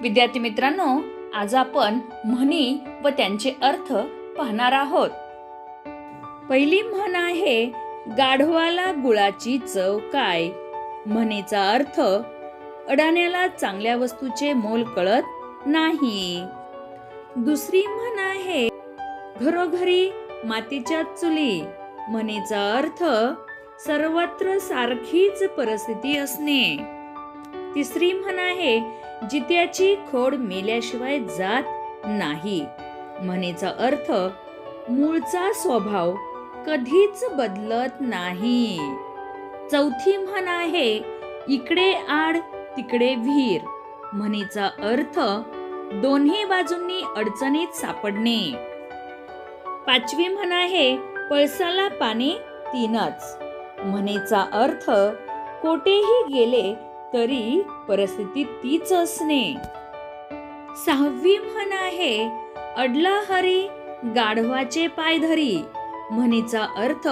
विद्यार्थी मित्रांनो आज आपण म्हणी व त्यांचे अर्थ पाहणार आहोत. पहिली म्हण आहे गाढवाला गुळाची चव काय? म्हणीचा अर्थ अडाण्याला चांगल्या वस्तूचे मोल कळत नाही. दुसरी म्हण आहे घरोघरी मातीच्या चुली. म्हणीचा अर्थ सर्वत्र सारखीच परिस्थिती असणे. तिसरी म्हण आहे जित्याची खोड मेल्याशिवाय जात नाही. म्हणेचा अर्थ मूळचा स्वभाव कधीच बदलत नाही. चौथी म्हण आहे इकडे आड तिकडे विहीर म्हणेचा अर्थ दोन्ही बाजूंनी अडचणीत सापडणे. पाचवी म्हण आहे पळसाला पाणी तीनच. म्हणेचा अर्थ कोठेही गेले तरी परिस्थिती तीच असणे. सहावी म्हण आहे अडला हरी गाढवाचे पाय धरी. म्हणीचा अर्थ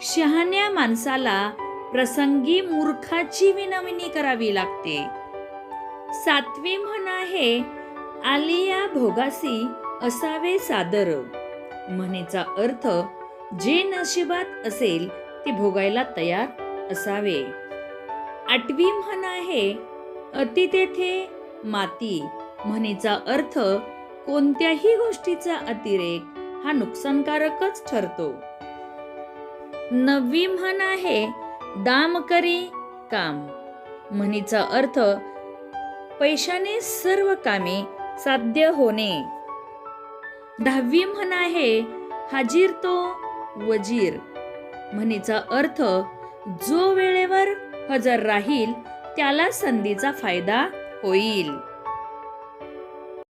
शहाण्या माणसाला प्रसंगी मूर्खाची विनवणी करावी लागते. सातवी म्हण आहे आलिया भोगासी असावे सादर. म्हणीचा अर्थ जे नशिबात असेल ते भोगायला तयार असावे. आठवी म्हण आहे अति तेथे माती. म्हणीचा अर्थ कोणत्याही गोष्टीचा अतिरेक हा नुकसानकारकच ठरतो. नववी म्हण आहे दाम करी काम. म्हणीचा अर्थ पैशाने सर्व कामे साध्य होणे. दहावी म्हण आहे हाजीर तो वजीर. म्हणीचा अर्थ जो वेळेवर हजर राहील त्याला संधीचा फायदा होईल.